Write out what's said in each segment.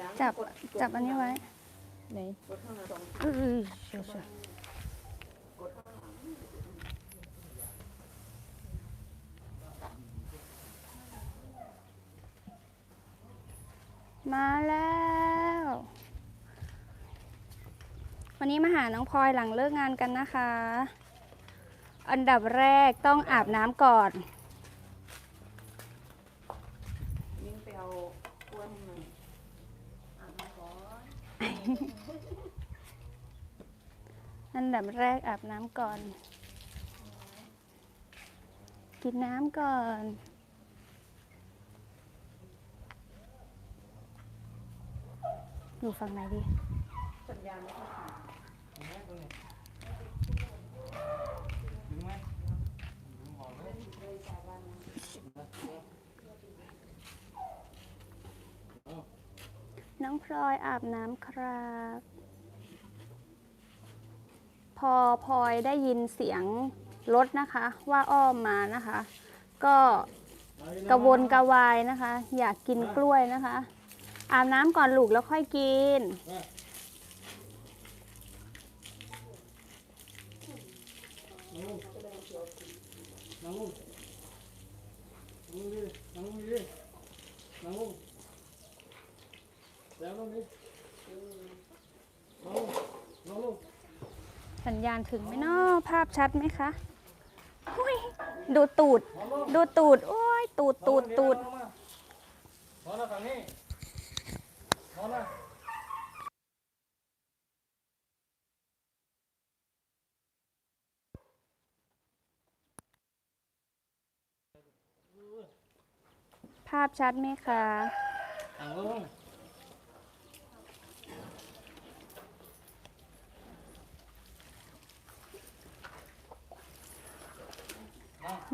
ยังจับกดกดจับอันนี้ไว้ไหนกดข้างหลังสองอือเชียวเชียวกดข้างหลังมาแล้ว วันนี้มาหาน้องพลอยหลังเลิกงานกันนะคะ อันดับแรกต้องอาบน้ำก่อน ยิ่งไปเอากล้วยให้หน่อยอาบน้ำก่อน อัน ดับแรกอาบน้ำก่อน กินน้ำก่อนอยู่ฝั่งไหนดีสัญญาณไม่ค่อยขาดน้องพลอยอาบน้ำครับ พอพลอยได้ยินเสียงรถนะคะ ว่าอ้อมมานะคะ ก็กระวนกระวายนะคะ อยากกินกล้วยนะคะ อาบน้ำก่อนลูกแล้วค่อยกินนั่งลงนั่งลงดินั่งลงดินั่งลงแล้วลงดินั่งลงนั่งลง สัญญาณถึงไหมเนาะภาพชัดไหมคะหุยดูตูด ดูตูด โอ้ย ตูดตูดตูดนอนนะฝั่งนี้นอนนะภาพชัดไหมคะ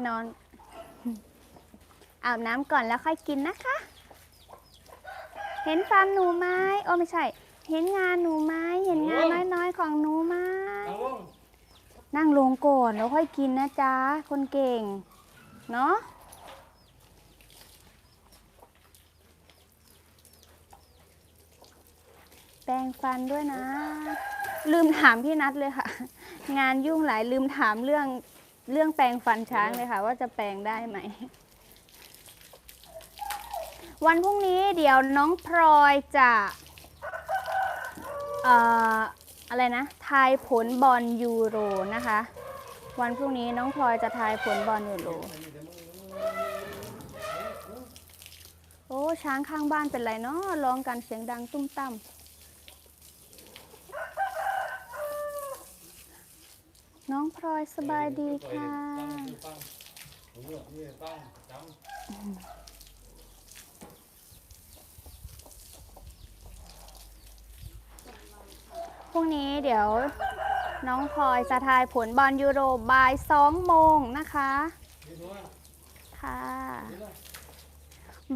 นอน อาบน้ำก่อนแล้วค่อยกินนะคะ เห็นฟันหนูไหมโอ้ไม่ใช่ เห็นงานหนูไหมเห็นงานน้อยๆของหนูไหมนั่งลงนั่งลงก่อนแล้วค่อยกินนะจ๊ะ คนเก่ง เนาะแปรงฟันด้วยนะ ลืมถามพี่นัทเลยค่ะ งานยุ่งหลายลืมถามเรื่อง เรื่องแปรงฟันช้างเลยค่ะ ว่าจะแปรงได้ไหม วันพรุ่งนี้เดี๋ยวน้องพลอยจะเอ่ออะไรนะ ทายผลบอลยูโรนะคะ วันพรุ่งนี้น้องพลอยจะทายผลบอลยูโร โอ้ช้างข้างบ้านเป็นไรเนาะร้องกันเสียงดังตุ้มตั้ม น้องพลอยสบายดีค่ะพรุ่งนี้เดี๋ยวน้องพลอยจะทายผลบอลยูโรบ่ายสองโมงนะคะ ค่ะ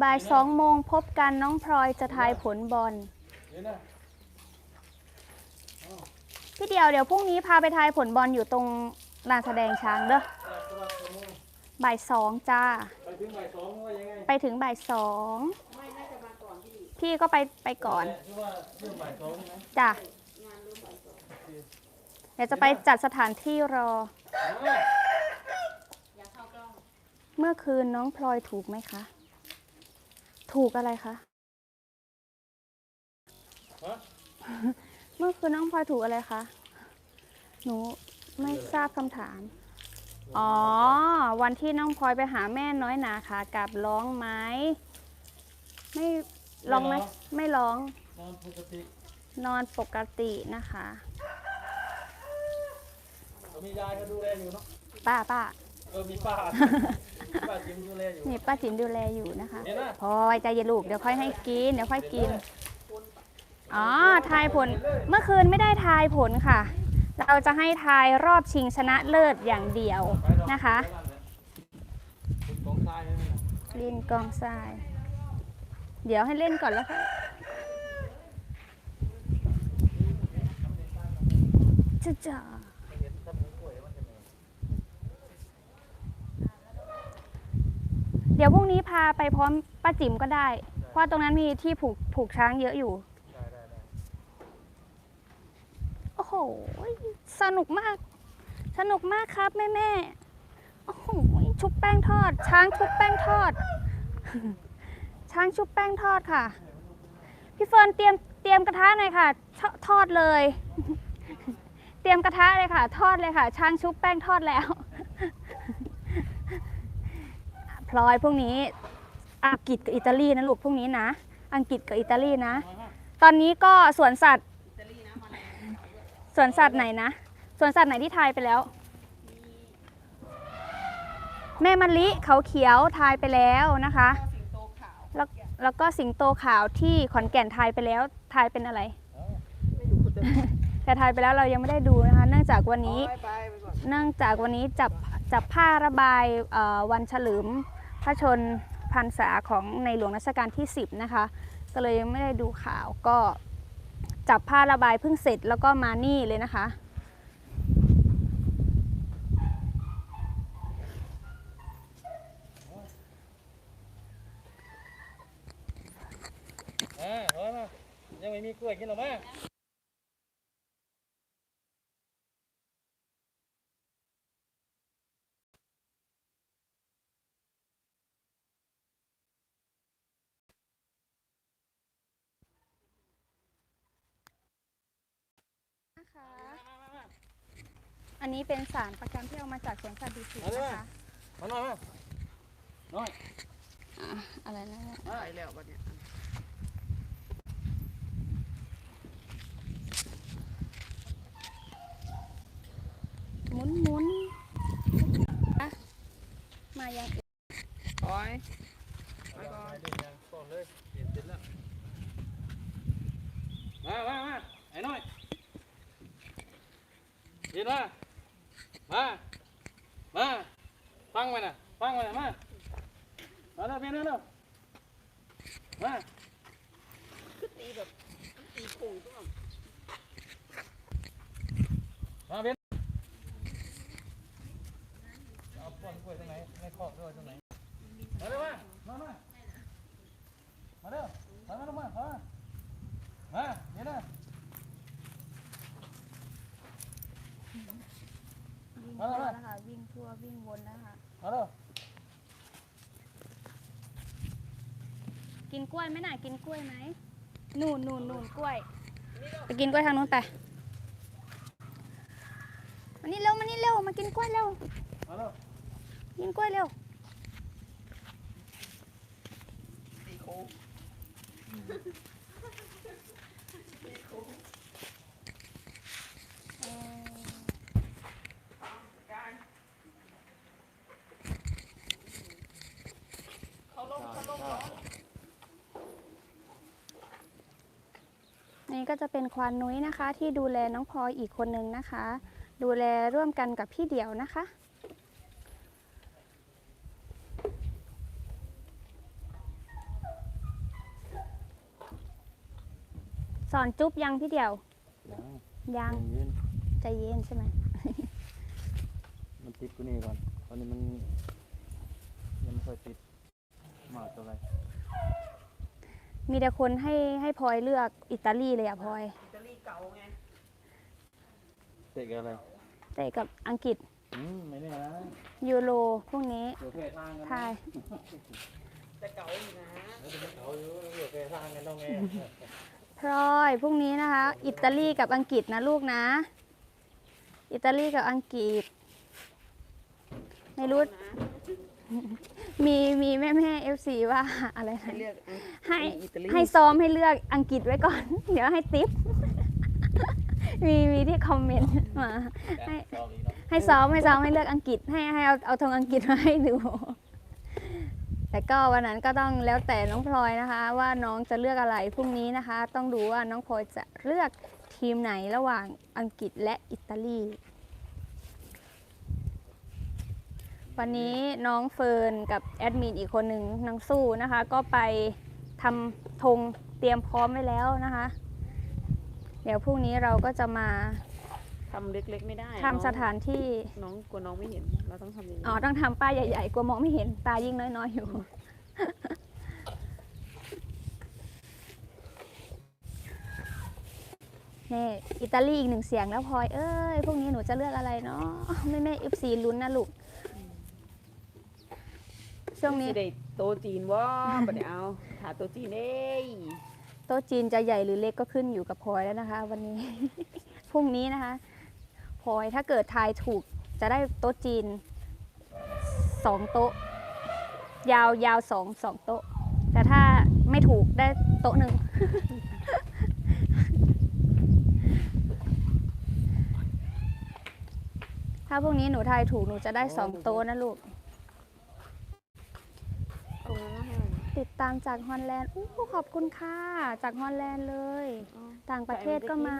บ่ายสองโมงพบกันน้องพลอยจะทายผลบอล พี่เดียวเดี๋ยวพรุ่งนี้พาไปทายผลบอลอยู่ตรงลานแสดงช้างเด้อบ่ายสองจ้า ไปถึงบ่ายสองว่ายังไงไปถึงบ่ายสองไม่น่าจะมาก่อนพี่พี่ก็ไปไปก่อนคือว่าเรื่องบ่ายสองใช่ไหมจ้ะเดี๋ยวจะไปจัดสถานที่รอ เมื่อคืนน้องพลอยถูกไหมคะ ถูกอะไรคะ เมื่อคืนน้องพลอยถูกอะไรคะ หนูไม่ทราบคำถาม อ๋อ วันที่น้องพลอยไปหาแม่น้อยหนาค่ะกับร้องไหมไม่ร้องไหมไม่ร้อง นอนปกตินอนปกตินะคะเขามียายเขาดูแลอยู่เนาะ ป้าป้าเออ มีป้า ป้าจิมดูแลอยู่นี่ป้าจิ๋มดูแลอยู่นะคะเห็นไหม พลอยใจเย็นลูกเดี๋ยวค่อยให้กินเดี๋ยวค่อยกิน อ๋อ ทายผล เมื่อคืนไม่ได้ทายผลค่ะ เราจะให้ทายรอบชิงชนะเลิศอย่างเดียวนะคะคุณของทรายเล่นกองทราย เดี๋ยวให้เล่นก่อนแล้วค่ะจ้าจ้าเดี๋ยวพรุ่งนี้พาไปพร้อมป้าจิ๋มก็ได้ เพราะตรงนั้นมีที่ผูกผูกช้างเยอะอยู่ ได้ได้ได้ โอ้โหสนุกมาก สนุกมากครับแม่แม่โอ้โหชุบแป้งทอด ช้างชุบแป้งทอด ช้างชุบแป้งทอดค่ะ พี่เฟิร์นเตรียมเตรียมกระทะหน่อยค่ะทอทอดเลย เตรียมกระทะเลยค่ะ ทอดเลยค่ะ ช้างชุบแป้งทอดแล้วพลอยพวกนี้อังกฤษกับอิตาลีนะลูกพวกนี้นะ อังกฤษกับอิตาลีนะ ตอนนี้ก็สวนสัตว์ สวนสัตว์ไหนนะสวนสัตว์ไหนที่ทายไปแล้ว แม่มะลิเขาเขียวทายไปแล้วนะคะสิงโตขาวแล้วแล้วก็สิงโตขาวที่ขอนแก่นทายไปแล้วทายเป็นอะไรไม่ดูคนเดินแต่ทายไปแล้วเรายังไม่ได้ดูนะคะ เนื่องจากวันนี้ไปไปไปก่อนเนื่องจากวันนี้จับจับผ้าระบายเอ่อวันเฉลิมพระชนพรรษาของในหลวงรัชกาลที่ 10 นะคะ ก็เลยยังไม่ได้ดูข่าวก็ จับผ้าระบายเพิ่งเสร็จแล้วก็มานี่เลยนะคะ อ่าพอมายังไม่มีกล้วยกินหรอมา อันนี้เป็นสารประกันที่เอามาจากสวนสัตว์ดุสิตนะคะมาหน่อยมาหน่อยอะอะไรนะเนี่ยไปแล้วบัดเนี่ยหมุนหมุนอะมายังอีกโอ้ยไปก่อนเดี๋ยวยังก่อนเลยเปลี่ยนเสร็จแล้วมามามาไอ้น้อยเดี๋ยวมา มา มา ฟังไว้นะฟังไว้นะมา มาแล้วเพียนแล้วมา คือตีแบบตีโป่งตัว มาเพียนเอาป้อนกล้วยตรงไหนในคอกด้วยตรงไหนมาเร็วมามามามาเร็วมามาลงมามามาเดี๋ยวนะ วิ่งทั่วนะคะวิ่งทั่ววิ่งวนนะคะ มาเร็ว กินกล้วยไหมน่ะกินกล้วยไหมนู่นนู่นนู่นกล้วย ไปกินกล้วยทางนู้นไปมานี่เร็วมานี่เร็วมากินกล้วยเร็วมาเร็วกินกล้วยเร็ว ตีโค้ง เออ การเขาลงเขาลงร้อน นี่ ก็จะเป็นควานนุ้ยนะคะ ที่ดูแลน้องพลอยอีกคนนึงนะคะ ดูแลร่วมกันกับพี่เดี่ยวนะคะ สอนจุ๊บยังพี่เดี่ยว ยังยังเย็นใจเย็นใช่ไหม มันติดกูนี่ก่อนตอนนี้มันยังไม่ค่อยติดมากเท่าไหร่ มีแต่คนให้ให้พลอยเลือกอิตาลีเลยอะพลอยอิตาลีเก่าไงเตะกับอะไรแต่กับอังกฤษอืมไม่แน่นะยูโรพวกนี้เดี๋ยวแค่ทางกันทายแต่เก่าอยู่นะเขาอยู่เดี๋ยวแค่ทางกันต้องไงพลอยพรุ่งนี้นะคะ อิตาลีกับอังกฤษนะลูกนะ อิตาลีกับอังกฤษ ไม่รู้ นะ มีมีแม่แม่เอฟซีว่าอะไรให้นะเลือกอังให้อิตาลีให้ซ้อมให้เลือกอังกฤษไว้ก่อน เดี๋ยวให้ติปมีมีที่คอมเมนต์มา ให้ให้ซ้อมให้ซ้อมให้เลือกอังกฤษให้ให้เอาเอาธงอังกฤษมาให้ดู แต่ก็วันนั้นก็ต้องแล้วแต่น้องพลอยนะคะ ว่าน้องจะเลือกอะไรพรุ่งนี้นะคะ ต้องดูว่าน้องพลอยจะเลือกทีมไหนระหว่างอังกฤษและอิตาลี วันนี้น้องเฟิร์นกับแอดมินอีกคนหนึ่งนางสู้นะคะ ก็ไปทำธงเตรียมพร้อมไว้แล้วนะคะ เดี๋ยวพรุ่งนี้เราก็จะมาทำเล็กๆไม่ได้ทำสถานที่น้องกลัวน้องไม่เห็น เราต้องทำอย่างนี้อ๋อต้องทำป้ายใหญ่ๆกลัวมองไม่เห็นตายิ่งน้อยๆอยู่ นี่อิตาลีอีกหนึ่งเสียงแล้วพลอยเอ้ยพวกนี้หนูจะเลือกอะไรเนาะแม่แม่เอฟซีลุ้นนะลูก ช่วงนี้สิได้โตจีนว่าบัดนี้เอาหาโตจีนเอ้ยโต๊ะจีนจะใหญ่หรือเล็กก็ขึ้นอยู่กับพลอยแล้วนะคะ วันนี้ พรุ่งนี้นะคะพลอยถ้าเกิดทายถูกจะได้โต๊ะจีนสองโต๊ะ ยาวยาวสองสองโต๊ะ แต่ถ้าไม่ถูกได้โต๊ะหนึ่ง ถ้าพรุ่งนี้หนูทายถูกหนูจะได้สองโต๊ะนะลูก ตรงนั้นให้ ติดตามจากฮอลแลนด์อู้ขอบคุณค่ะ จากฮอลแลนด์เลย ต่างประเทศก็มา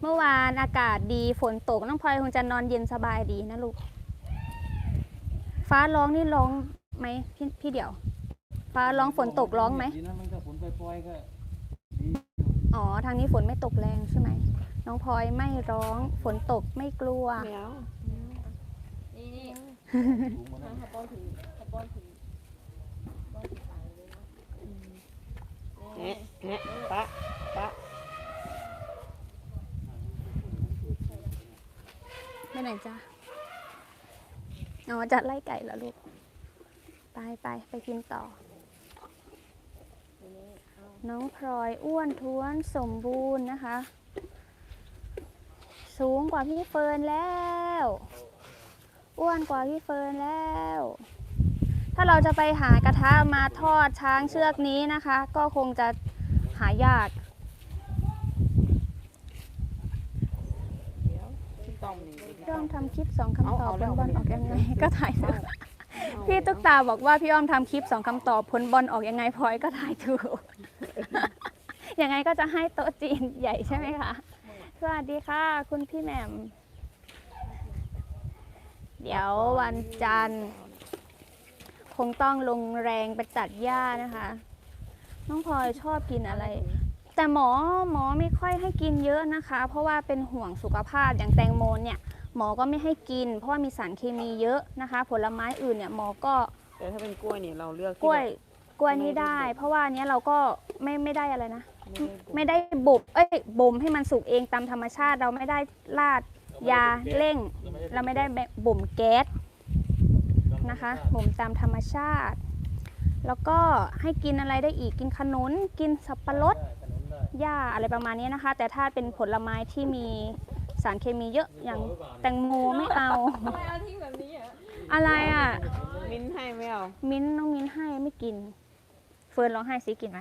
เมื่อวานอากาศดีฝนตกน้องพลอยคงจะนอนเย็นสบายดีนะลูก ฟ้าร้องนี่ร้องไหมพี่พี่เดี่ยว ฟ้าร้องฝนตกร้องไหมดีนะมันก็ฝนปล่อยๆก็ดีอ๋อ ทางนี้ฝนไม่ตกแรงใช่ไหม น้องพลอยไม่ร้อง ฝนตกไม่กลัวแมวนี่ นี่สูงหมดแล้วถ้าป้อนถึงถ้าป้อนถึงป้อนถึงปากเลยนะแหะแหะปะปะไปไหนจ้าอ๋อจะไล่ไก่แล้วลูก ไปไปไปกินต่อ น้องพลอยอ้วนท้วนสมบูรณ์นะคะ สูงกว่าพี่เฟิร์นแล้ว อ้วนกว่าพี่เฟิร์นแล้ว ถ้าเราจะไปหากระทะมาทอดช้างเชือกนี้นะคะ ก็คงจะหายากพี่ต้อมนี่พี่อ้อมทำคลิปสองคำตอบเอาผแล้ลวบอลออกยังไงก็ถ่ายถูกเอาพี่ตุ๊กตาบอกว่าพี่อ้อมทำคลิปสองคำตอบผลบอลออกยังไงพลอยก็ถ่ายถูกยังไงก็จะให้โต๊ะจีนใหญ่ใช่ไหมคะสวัสดีค่ะ คุณพี่แหม่ม เดี๋ยววันจันทร์ คงต้องลงแรงไปตัดหญ้านะคะ น้องพลอยชอบกินอะไร แต่หมอหมอไม่ค่อยให้กินเยอะนะคะ เพราะว่าเป็นห่วงสุขภาพอย่างแตงโมเนี่ยหมอก็ไม่ให้กิน เพราะว่ามีสารเคมีเยอะนะคะ ผลไม้อื่นเนี่ยหมอก็แต่ถ้าเป็นกล้วยเนี่ยเราเลือกที่กล้วยแบบ กล้วยนี้ไม่ได้ได้บ่มเพราะว่าอันเนี้ยเราก็ไม่ไม่ได้อะไรนะ ไม่ได้ปลูกไม่ได้บ่มเอ้ยบ่มให้มันสุกเองตามธรรมชาติเราไม่ได้ราด ยาเร่ง เราไม่ได้แบบบ่มแก๊สนะคะบ่มตามธรรมชาติ แล้วก็ให้กินอะไรได้อีกกินขนุนกินสับปะรดขนมได้หญ้าอะไรประมาณนี้นะคะ แต่ถ้าเป็นผลไม้ที่มีสารเคมีเยอะอย่างแตงโมไม่เอาทำไมเอาทิ้งแบบนี้อะอะไรอะมิ้นท์ให้ไม่เอามิ้นท์น้องมิ้นท์ให้ไม่กิน เฟิร์นร้องไห้สิกินไหม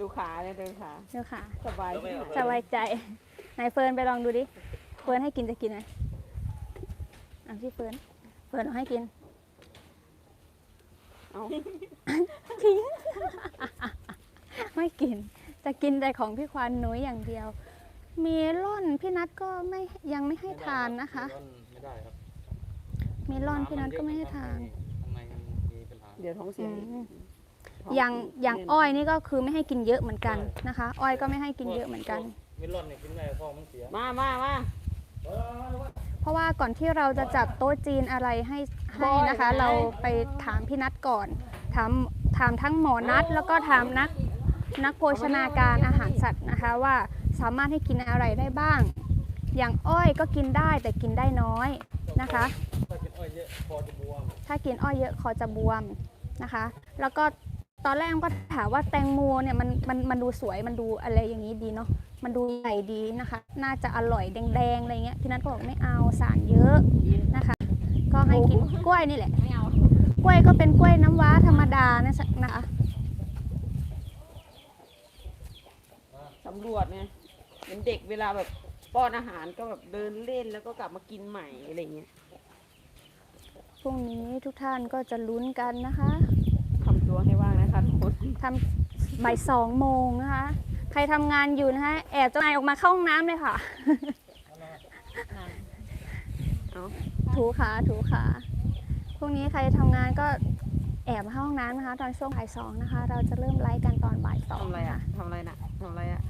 ดูขาเนี่ยดูขาเดี๋ยวค่ะสบายดีสบายใจไหนเฟิร์นไปลองดูดิเฟิร์นให้กินจะกินไหมอะพี่เฟิร์นเฟิร์นเอาให้กิน เอาทิ้งไม่กิน จะกินแต่ของพี่ควานนุ้ยอย่างเดียว เมลอนพี่นัทก็ไม่ยังไม่ให้ทานนะคะ ไม่ได้ครับเมลอนพี่นัทก็ไม่ให้ทานข้างในมันมีปัญหาเดี๋ยวท้องเสียอืมท้อย่างเสีอย่างอ้อยนี่ก็คือไม่ให้กินเยอะเหมือนกันนะคะ อ้อยก็ไม่ให้กินเยอะเหมือนกัน เมลอนเนี่ยกินได้ท้องมันเสีย มามามา เพราะว่าก่อนที่เราจะจัดโต๊ะจีนอะไรให้ให้นะคะ เราไปถามพี่นัทก่อนถามถามทั้งหมอนัทแล้วก็ถามนักนักโภชนาการอาหารสัตว์นะคะ ว่าสามารถให้กินอะไรได้บ้าง อย่างอ้อยก็กินได้แต่กินได้น้อยนะคะ ถ้ากินอ้อยเยอะคอจะบวมถ้ากินอ้อยเยอะคอจะบวมนะคะ แล้วก็ ตอนแรกก็ถามว่าแตงโมเนี่ยมันมันมันดูสวยมันดูอะไรอย่างนี้ดีเนาะมันดูใหญ่ดีนะคะ น่าจะอร่อยแดงๆอะไรเงี้ยพี่นัทก็บอกไม่เอาสารเยอะนะคะ ก็ให้กินกล้วยนี่แหละไม่เอากล้วยก็เป็นกล้วยน้ำว้าธรรมดานะสนะคะสำรวจเนี่ยเหมือนเด็กเวลาแบบป้อนอาหารก็แบบเดินเล่นแล้วก็กลับมากินใหม่อะไรเงี้ยพรุ่งนี้ทุกท่านก็จะลุ้นกันนะคะ ทำตัวให้ว่างนะคะ ทุกคนทำบ่ายสองโมงนะคะ ใครทำงานอยู่นะคะแอบเจ้านายออกมาเข้าห้องน้ำเลยค่ะเอาถูขาถูขาพรุ่งนี้ใครทำงานก็แอบมาเข้าห้องน้ำนะคะ ตอนช่วงบ่ายสองนะคะ เราจะเริ่มไลฟ์กันตอนบ่ายสองทำอะไรนะอะคะทำอะไรน่ะทำอะไรอะ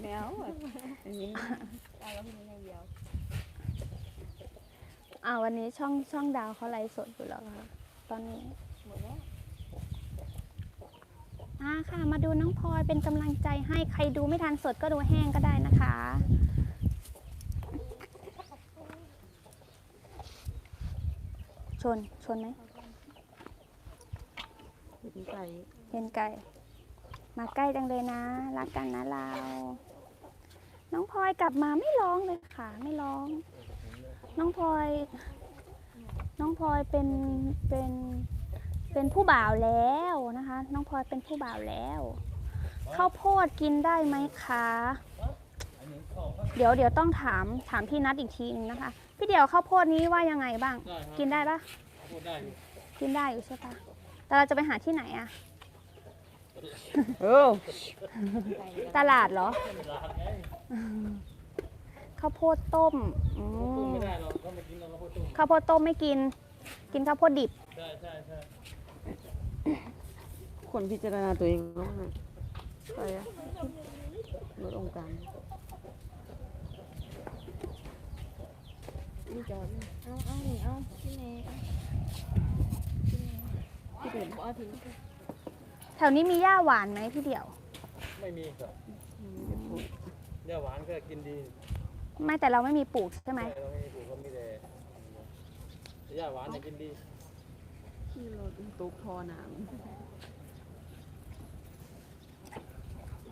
แมวอะอันนี้เอาแล้วพี่นี่อย่างเดียว อ่าวันนี้ช่องช่องดาวเขาไลฟ์สดอยู่แล้วค่ะตอนนี้อ่าค่ะ มาดูน้องพลอยเป็นกำลังใจให้ใครดูไม่ทันสดก็ดูแห้งก็ได้นะคะ ชนชนไหมเป็นไก่เป็นไก่ มาใกล้จังเลยนะ รักกันนะเรา น้องพลอยกลับมาไม่ร้องเลยค่ะ ไม่ร้อง น้องพลอย น้องพลอยเป็นเป็นเป็นผู้บ่าวแล้วนะคะ น้องพลอยเป็นผู้บ่าวแล้วข้าวโพดกินได้ไหมคะ เดี๋ยวเดี๋ยวต้องถามถามพี่นัดอีกทีนึงนะคะ พี่เดี๋ยวข้าวโพดนี้ว่ายังไงบ้างได้ครับกินได้ปะพูดได้อยู่กินได้อยู่ใช่ปะแต่เราจะไปหาที่ไหนอะเออตลาดเหรอลาดไง ข้าวโพดต้มอืตุ้มมไม่ได้หรอกต้องไปกินเราแล้วพูดตุ้มข้าวโพดต้มไม่กิน กินข้าวโพดดิบ ใช่ใช่ใช่คนพิจารณาตัวเองบ้างนะไปอะลดองค์การนี่จอดเอาเอานี่เอาพี่เนยเอาพี่เนยบอกเอาถึงแถวนี้มีหญ้าหวานไหมพี่เดี่ยว ไม่มีครับเนี่ยหวานก็กินดี ไม่แต่เราไม่มีปลูกใช่ไหมเราไม่มีปลูกก็มีแต่ย่าหวานเนี่ยกินดีที่รถตุ๊กพอน้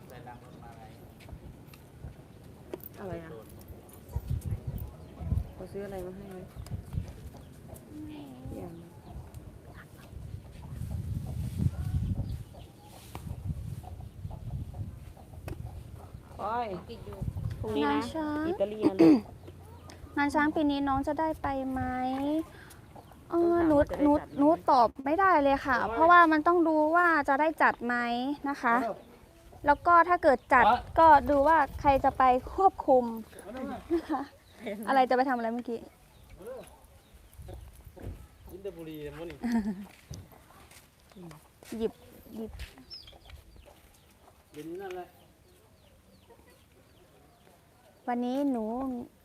แต่ดังมาไงำอะไรอะเขาซื้ออะไรมาให้ไหมยังไปติดอยู่พ รุ่งนี้งานนะ ช้าง อิตาเลียนเลยงานช้างปีนี้น้องจะได้ไปไหมเออต้องถามหนูว่าจะได้หนูจัดไหมหนูตอบไม่ได้เลยค่ะ เพราะว่ามันต้องดูว่าจะได้จัดไหมนะคะ แล้วก็ถ้าเกิดจัดก็ดูว่าใครจะไปควบคุมนะคะ อะไรจะไปทำอะไรเมื่อกี้กินแต่บุหรี่เนี่ยมันนี่หยิบหยิบกินนั่นแหละ วันนี้หนู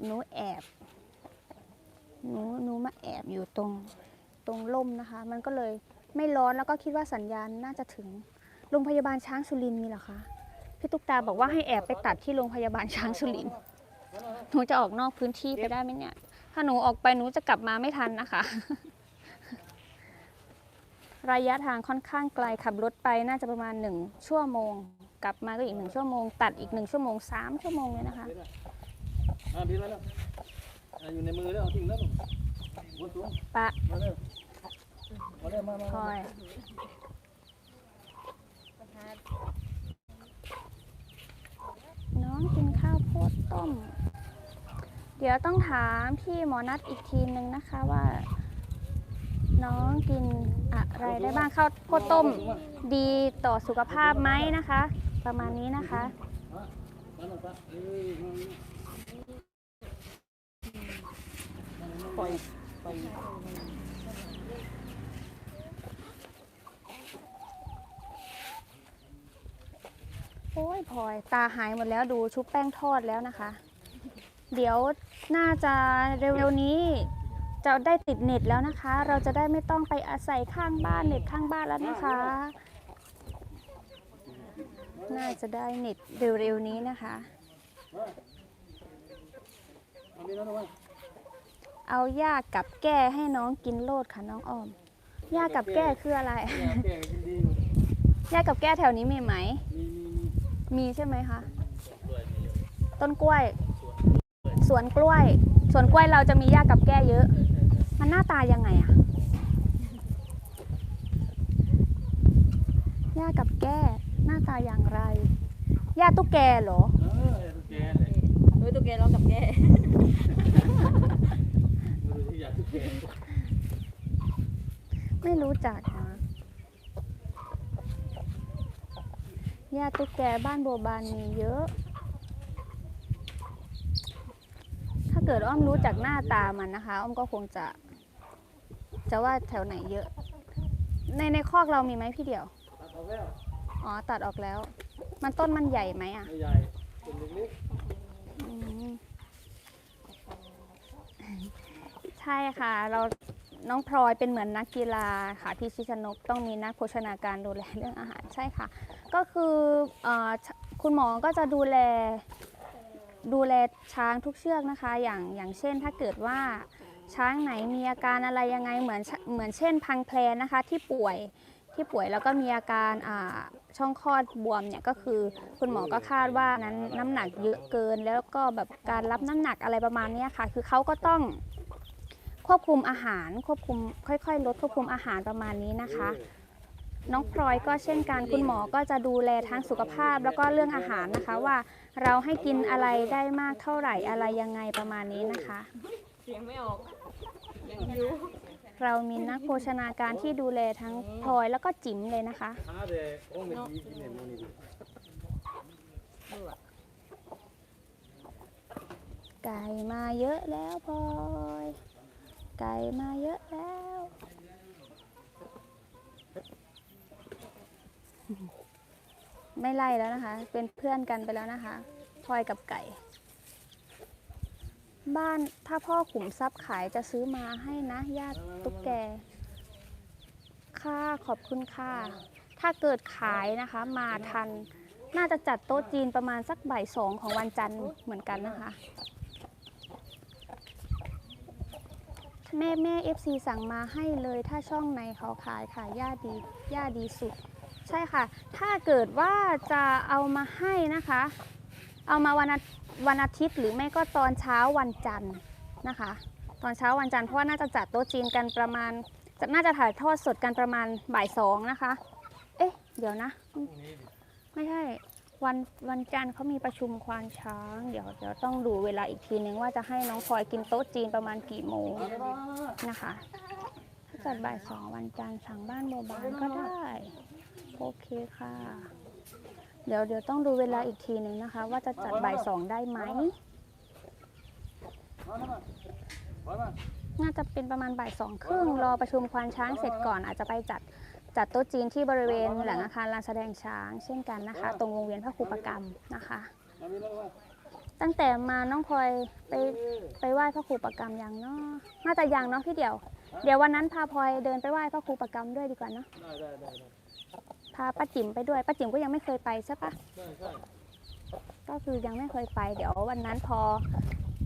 หนูแอบหนูหนูมาแอบอยู่ตรงตรงร่มนะคะ มันก็เลยไม่ร้อนแล้วก็คิดว่าสัญญาณน่าจะถึงโรงพยาบาลช้างสุรินทร์มีเหรอคะพี่ตุ๊กตาบอกว่าให้แอบไปตัดที่โรงพยาบาลช้างสุรินทร์หนูจะออกนอกพื้นที่ไปได้ไหมเนี่ย ถ้าหนูออกไปหนูจะกลับมาไม่ทันนะคะ ระยะทางค่อนข้างไกลขับรถไปน่าจะประมาณหนึ่งชั่วโมง กลับมาก็อีกหนึ่งชั่วโมง ตัดอีกหนึ่งชั่วโมงสามชั่วโมงเลยนะคะ อ่าดีแล้วแล้วอ่าอยู่ในมือแล้วเอาทิ้งแล้วบนสูงปะมาเร็วมาเร็วมามาคมาอยน้องกินข้าวโพดต้ม เดี๋ยวต้องถามพี่หมอนัดอีกทีนึงนะคะว่า น้องกินอะไรได้บ้างข้าวโพดต้มดีต่อสุขภาพไหมนะคะ ประมาณนี้นะคะ มาหน่อยปะเอ้ยมานี่ ปล่อยปล่อยโอ้ยพลอย ตาหายหมดแล้วดูชุบแป้งทอดแล้วนะคะ เดี๋ยวน่าจะเร็วๆนี้ จะได้ติดเน็ตแล้วนะคะ เราจะได้ไม่ต้องไปอาศัยข้างบ้านเน็ตข้างบ้านแล้วนะคะ น่าจะได้เน็ตเร็วๆนี้นะคะเอาดีแล้วนะวะ เอาหญ้ากับแก้ให้น้องกินโลดค่ะน้องออมหญ้ากับแก้คืออะไรแก่กินดีอยู่หญ้ากับแก้แถวนี้มีไหม มีมีมีใช่ไหมคะ ต้นกล้วย สวนกล้วย สวนกล้วยเราจะมีหญ้ากับแก้เยอะ มันหน้าตายังไงอะหญ้ากับแก้หน้าตาอย่างไรหญ้าตุ๊กแกเหรอเออตุ๊กแกเลย เฮ้ยตัวแกร้องกับแก ไม่รู้จักนะหญ้าตุ๊กแกบ้านโบบานมีเยอะ ถ้าเกิดอ้อมรู้จากหน้าตามันนะคะ อ้อมก็คงจะ จะว่าแถวไหนเยอะ ในในคอกเรามีไหมพี่เดี่ยว ตัดออกแล้วอ๋อตัดออกแล้ว มันต้นมันใหญ่ไหมอะ ไม่ใหญ่เป็นเล็กอื ใช่ค่ะเราน้องพลอยเป็นเหมือนนักกีฬาค่ะพี่ชิชนกต้องมีนักโภชนาการดูแลเรื่องอาหารใช่ค่ะ ก็คืออคุณหมอก็จะดูแลดูแลช้างทุกเชือกนะคะ อย่างอย่างเช่นถ้าเกิดว่าช้างไหนมีอาการอะไรยังไงเหมือนเหมือนเช่น พังแพลนะคะที่ป่วยที่ป่วยแล้วก็มีอาการช่องคลอดบวมเนี่ยก็คือคุณหมอก็คาดว่านั้นน้ำหนักเยอะเกิน แล้วก็แบบการรับน้ำหนักอะไรประมาณนี้ค่ะ คือเขาก็ต้อง ควบคุมอาหารควบคุมค่อยๆ ลดควบคุมอาหารประมาณนี้นะคะ น้องพลอยก็เช่นกันคุณหมอก็จะดูแลทั้งสุขภาพแล้วก็เรื่องอาหารนะคะว่าเราให้กินอะไรได้มากเท่าไหร่อะไรยังไงประมาณนี้นะคะ เสียงไม่ออกยังอยู่เรามีนักโภชนาการที่ดูแลทั้งพลอยแล้วก็จิ๋มเลยนะคะหาแต่ของไม่ดีกินเนี่ยมันนี่ดิไก่มาเยอะแล้วพลอย ไก่มาเยอะแล้ว ไม่ไล่แล้วนะคะ เป็นเพื่อนกันไปแล้วนะคะพลอยกับไก่ บ้านถ้าพ่อขุมทรัพย์ขายจะซื้อมาให้นะญาติตุ๊กแก ค่ะขอบคุณค่ะ ถ้าเกิดขายนะคะ มาทัน น่าจะจัดโต๊ะจีนประมาณสักบ่ายสองของวันจันทร์เหมือนกันนะคะ แม่แม่ FC สั่งมาให้เลยถ้าช่องในเขาขายค่ะย่าดีย่าดีสุด ใช่ค่ะ ถ้าเกิดว่าจะเอามาให้นะคะ เอามาวันอาวันอาทิตย์หรือไม่ก็ตอนเช้าวันจันทร์นะคะ ตอนเช้าวันจันทร์เพราะว่าน่าจะจัดโต๊ะจีนกันประมาณจะน่าจะถ่ายทอดสดกันประมาณบ่ายสองนะคะ เอ๊ะ เดี๋ยวนะ ไม่ใช่ วันวันจันทร์เขามีประชุมควานช้าง เดี๋ยวเดี๋ยวต้องดูเวลาอีกทีนึงว่าจะให้น้องพลอยกินโต๊ะจีนประมาณกี่โมงนะคะถ้าจัดบ่ายสองวันจันทร์สั่งบ้านโบบานก็ได้ โอเคค่ะ เดี๋ยวเดี๋ยวต้องดูเวลาอีกทีหนึ่งนะคะ ว่าจะจัดบ่ายสองได้ไหมน่าจะเป็นประมาณบ่ายสองครึ่งรอประชุมควานช้างเสร็จก่อนอาจจะไปจัด จัดโต๊ะจีนที่บริเวณหลังอาคารลานแสดงช้าง เช่นกันนะคะ ตรงวงเวียนพระครูประกรรมนะคะมามีแล้วมาตั้งแต่มาน้องพลอยไปไปไหว้พระครูประกรรมยังเนาะน่าจะยังเนาะพี่เดียว เดี๋ยววันนั้นพาพลอยเดินไปไหว้พระครูประกรรมด้วยดีกว่าเนาะได้ได้ได้ได้พาป้าจิ๋มไปด้วยป้าจิ๋มก็ยังไม่เคยไปใช่ปะใช่ใช่ก็คือยังไม่เคยไป เดี๋ยววันนั้นพอ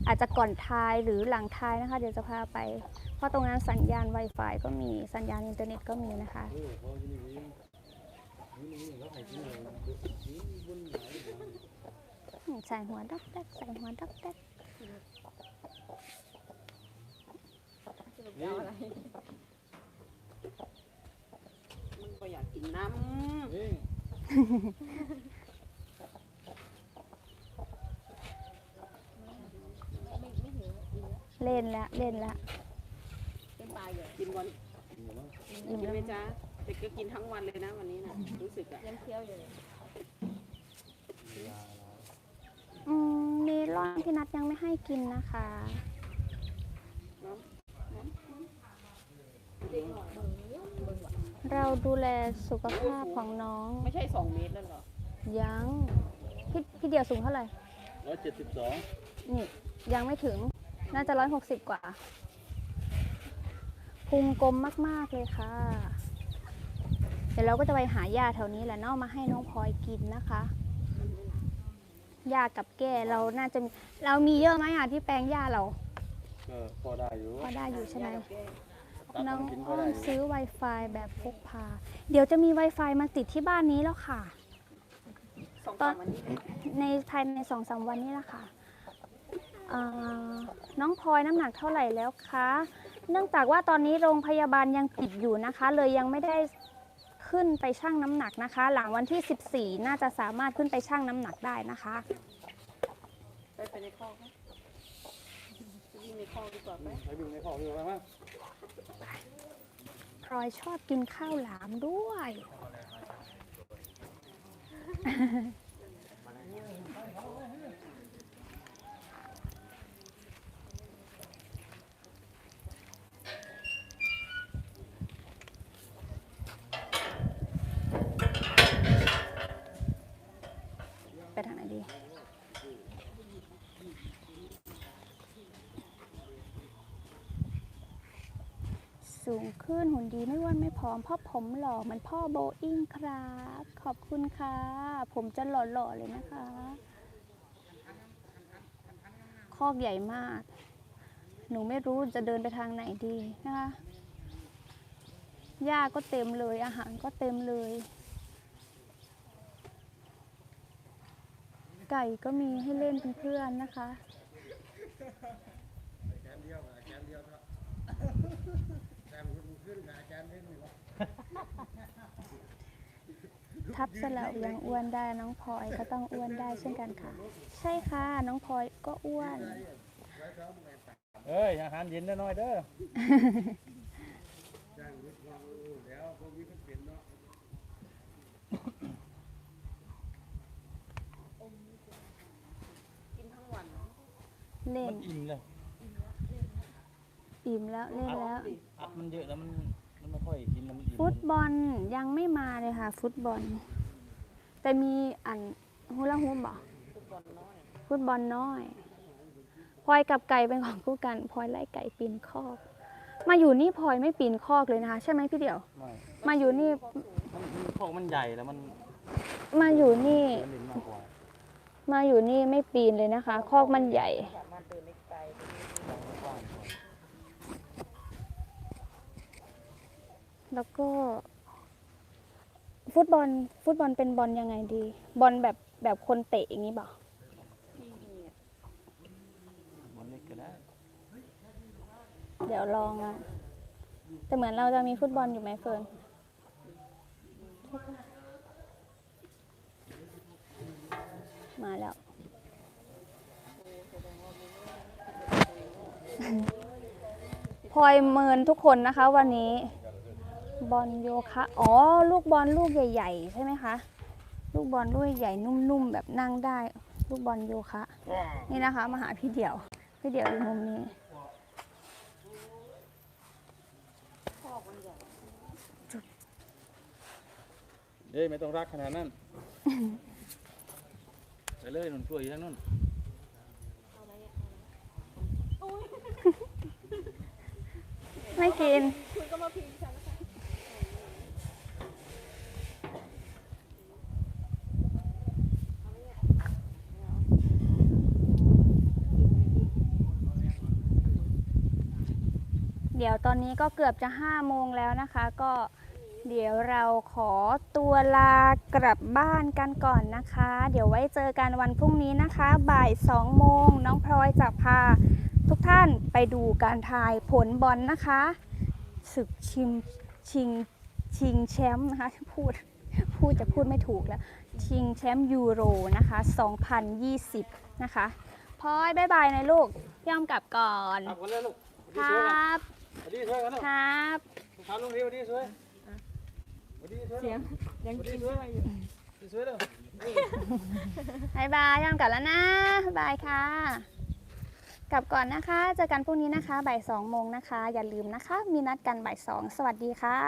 อาจจะก่อนทายหรือหลังทายนะคะ เดี๋ยวจะพาไป เพราะตรงนั้นสัญญาณ Wi-Fi ก็มีสัญญาณอินเทอร์เน็ตก็มีนะคะเออพอที่นี่วิ่งนี่นี่เขาให้กินเลยนี่บนไหนอืมใส่หัวดักแดกใส่หัวดักแดกนี่มันก็อยากกินน้นี่เล่นละเล่นละำเป็นปลาอยู่ กินวันนี่มั้งอิ่มกินแล้วไหมจ๊ะเด็กก็กินทั้งวันเลยนะวันนี้นะรู้สึกอะยังเคี้ยวอยู่เลยอืมเมลอนพี่นัทยังไม่ให้กินนะคะน้ำน้ำเราดูแลสุขภาพของน้อง ไม่ใช่สองเมตรแล้วเหรอ ยังพี่พี่เดียวสูงเท่าไหร่ร้อยเจ็ดสิบสองนี่ยังไม่ถึงน่าจะร้อยหกสิบกว่า พุงกลมมาก ๆ เลยค่ะ เดี๋ยวเราก็จะไปหาหญ้าแถวนี้แหละเนาะมาให้น้องพลอยกินนะคะหญ้ากับแก้เราน่าจะมีเรามีเยอะไหมอะที่แปลงหญ้าเราก็พอได้อยู่ก็ได้อยู่ใช่ไหมตัดน้องกินก็อ้อได้มอยู่ซื้อ Wi-Fi แบบพกพา เดี๋ยวจะมี Wi-Fi มาติดที่บ้านนี้แล้วค่ะสองสามวันนี้ในภายในสองสามวันนี้แหละค่ะเอ่อน้องพลอยน้ำหนักเท่าไหร่แล้วคะ เนื่องจากว่าตอนนี้โรงพยาบาลยังปิดอยู่นะคะ เลยยังไม่ได้ขึ้นไปชั่งน้ำหนักนะคะ หลังวันที่ 14 น่าจะสามารถขึ้นไปชั่งน้ำหนักได้นะคะไปไปในคอกไหมวิ่งในคอกดีกว่าไหมไปวิ่งในคอกดีกว่าไหมพลอยชอบกินข้าวหลามด้วย ไปทางไหนดี สูงขึ้นหุ่นดีไม่อ้วนไม่ผอมพ่อผมหล่อเหมือนพ่อโบอิงครับ ขอบคุณค่ะ ผมจะหล่อๆเลยนะคะ คอกใหญ่มาก หนูไม่รู้จะเดินไปทางไหนดีนะคะหญ้าก็เต็มเลยอาหารก็เต็มเลย ไก่ก็มีให้เล่นเป็นเพื่อนนะคะ ทับสละเอียงอ้วนได้น้องพลอยก็ต้องอ้วนได้เช่นกันค่ะ ใช่ค่ะ น้องพลอยก็อ้วนเอ้ยอาหารเย็นน้อยๆเด้อกินทั้งวันเล่นมันอิ่มเลยอิ่มแล้วเล่นแล้วอัดมันเยอะแล้วมันมัน ไม่ค่อยกินแล้วมันอิ่มฟุตบอลยังไม่มาเลยค่ะ ฟุตบอล แต่มีอันฮูลาฮูปบ่ฟุตบอลน้อยฟุตบอลน้อยพลอยกับไก่เป็นของคู่กันพลอยไล่ไก่ปีนคอก มาอยู่นี่พลอยไม่ปีนคอกเลยนะคะ ใช่ไหมพี่เดี่ยว ไม่มาอยู่นี่มันมันคอกมันใหญ่แล้วมันมาอยู่นี่ มันเด่นมากกว่า มาอยู่นี่ไม่ปีนเลยนะคะ คอกมันใหญ่ สามารถเดินได้ไกล กว้างกว่า แล้วก็ ฟุตบอล ฟุตบอลเป็นบอลยังไงดี บอลแบบแบบคนเตะอย่างนี้บ่ที่มีอะบอลเล็กก็ได้เดี๋ยวลองอะ แต่เหมือนเราจะมีฟุตบอลอยู่ไหมเฟิร์นมาแล้ว พลอยเมินทุกคนนะคะวันนี้ บอลโยคะอ๋อ ลูกบอลลูกใหญ่ๆ ใช่ไหมคะ ลูกบอลลูกใหญ่ๆนุ่มๆ แบบนั่งได้ ลูกบอลโยคะ นี่นะคะมาหาพี่เดี่ยว พี่เดี่ยวอยู่มุมนี้เอ้ยไม่ต้องรักขนาดนั้นไปเลยนุ่นกล้วยอยู่ทางนู้นไม่กิน เดี๋ยวตอนนี้ก็เกือบจะห้าโมงแล้วนะคะ ก็เดี๋ยวเราขอตัวลากลับบ้านกันก่อนนะคะ เดี๋ยวไว้เจอกันวันพรุ่งนี้นะคะ บ่ายสองโมงน้องพลอยจะพา ทุกท่านไปดูการทายผลบอลนะคะศึกชิงชิงชิงแชมป์นะคะพูดพูดจะพูดไม่ถูกแล้ว ชิงแชมป์ยูโรนะคะ 2020 นะคะพลอยบายบายหนอยลูกย่อมกลับก่อนครับกันเลยลูก ครสวัสดีสวยับ สวัสดีสวยกันลูกครับทำลุงดีสวัสดีสวยสวัสดีสวยเสียงยังกินด้วยอยู่สวยเด้อบายบายย่อมกลับแล้วนะบายค่ะ กลับก่อนนะคะ เจอกันพรุ่งนี้นะคะบ่ายสองโมงนะคะ อย่าลืมนะคะ มีนัดกันบ่ายสอง สวัสดีค่ะ